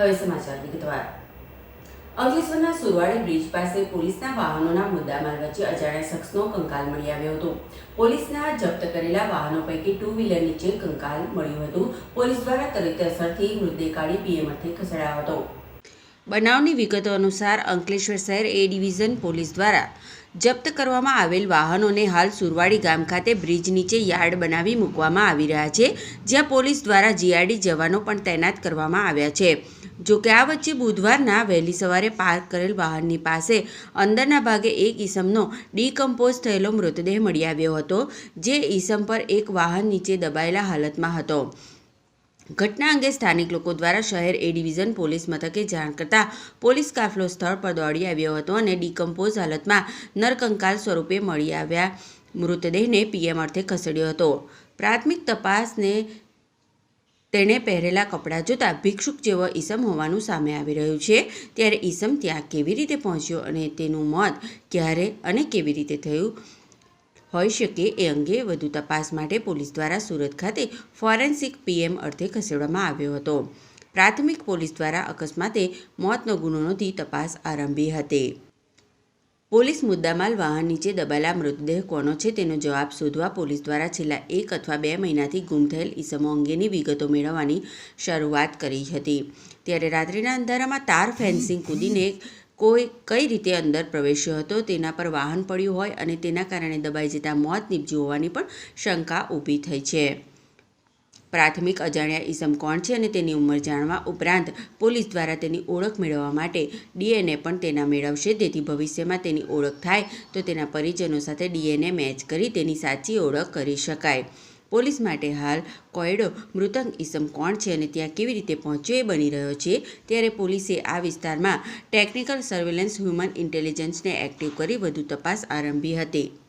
હવે સમાચાર વિગતવાર. અંકલેશ્વરના સુરવાડી બ્રિજ પાસે પોલીસના વાહનોના મુદ્દામાલ વચ્ચે અજાણ્યા શખ્સનો કંકાલ મળી આવ્યો હતો. પોલીસના જપ્ત કરેલા વાહનો પૈકી ટુ વ્હીલર નીચે કંકાલ મળ્યું હતું. પોલીસ દ્વારા તરત અસરથી મૃતદેહ કાઢી પીએમ અર્થે ખસેડાયો હતો. બનાવની વિગતો અનુસાર અંકલેશ્વર શહેર એ ડિવિઝન પોલીસ દ્વારા જપ્ત કરવામાં આવેલ વાહનોને હાલ સુરવાડી ગામ ખાતે બ્રિજ નીચે યાર્ડ બનાવી મૂકવામાં આવી રહ્યા છે, જ્યાં પોલીસ દ્વારા જીઆરડી જવાનો પણ તૈનાત કરવામાં આવ્યા છે. જો કે આ વચ્ચે બુધવારના વહેલી સવારે પાર્ક કરેલ વાહનની પાસે અંદરના ભાગે એક ઈસમનો ડીકમ્પોઝ થયેલો મૃતદેહ મળી આવ્યો હતો, જે ઈસમ પર એક વાહન નીચે દબાયેલા હાલતમાં હતો. ઘટના અંગે સ્થાનિક લોકો દ્વારા શહેર એ ડિવિઝન પોલીસ મથકે જાણ કરતાં પોલીસ કાફલો સ્થળ પર દોડી આવ્યો હતો અને ડીકમ્પોઝ હાલતમાં નરકંકાલ સ્વરૂપે મળી આવ્યા મૃતદેહને પીએમ અર્થે ખસેડ્યો હતો. પ્રાથમિક તપાસને તેણે પહેરેલા કપડાં જોતાં ભિક્ષુક જેવો ઈસમ હોવાનું સામે આવી રહ્યું છે. ત્યારે ઈસમ ત્યાં કેવી રીતે પહોંચ્યો અને તેનું મોત ક્યારે અને કેવી રીતે થયું? હોઈ શકે એ અંગે વધુ તપાસ માટે પોલીસ દ્વારા સુરત ખાતે ફોરેન્સિક પીએમ અર્થે ખસેડવામાં આવ્યો હતો. પ્રાથમિક પોલીસ દ્વારા અકસ્માતે મોતનો ગુનો નોંધી તપાસ આરંભી હતી. પોલીસ મુદ્દામાલ વાહન નીચે દબાયેલા મૃતદેહ કોનો છે તેનો જવાબ શોધવા પોલીસ દ્વારા છેલ્લા એક અથવા બે મહિનાથી ગુમ થયેલ ઈસમો અંગેની વિગતો મેળવવાની શરૂઆત કરી હતી. ત્યારે રાત્રિના અંધારામાં તાર ફેન્સિંગ કૂદીને કોઈ કઈ રીતે અંદર પ્રવેશ્યો હતો તેના પર વાહન પડ્યું હોય અને તેના કારણે દબાઈ જતા મોત નીપજ્યું હોવાની પણ શંકા ઊભી થઈ છે. પ્રાથમિક અજાણ્યા ઈસમ કોણ છે અને તેની ઉંમર જાણવા ઉપરાંત પોલીસ દ્વારા તેની ઓળખ મેળવવા માટે ડીએનએ પણ તેના મેળવશે. તેથી ભવિષ્યમાં તેની ઓળખ થાય તો તેના પરિજનો સાથે ડીએનએ મેચ કરી તેની સાચી ઓળખ કરી શકાય. પોલીસ માટે હાલ કોયડો મૃતક ઈસમ કોણ છે અને ત્યાં કેવી રીતે પહોંચ્યો એ બની રહ્યો છે ત્યારે પોલીસે આ વિસ્તારમાં ટેકનિકલ સર્વેલન્સ હ્યુમન ઇન્ટેલિજન્સને એક્ટિવ કરી વધુ તપાસ આરંભી હતી.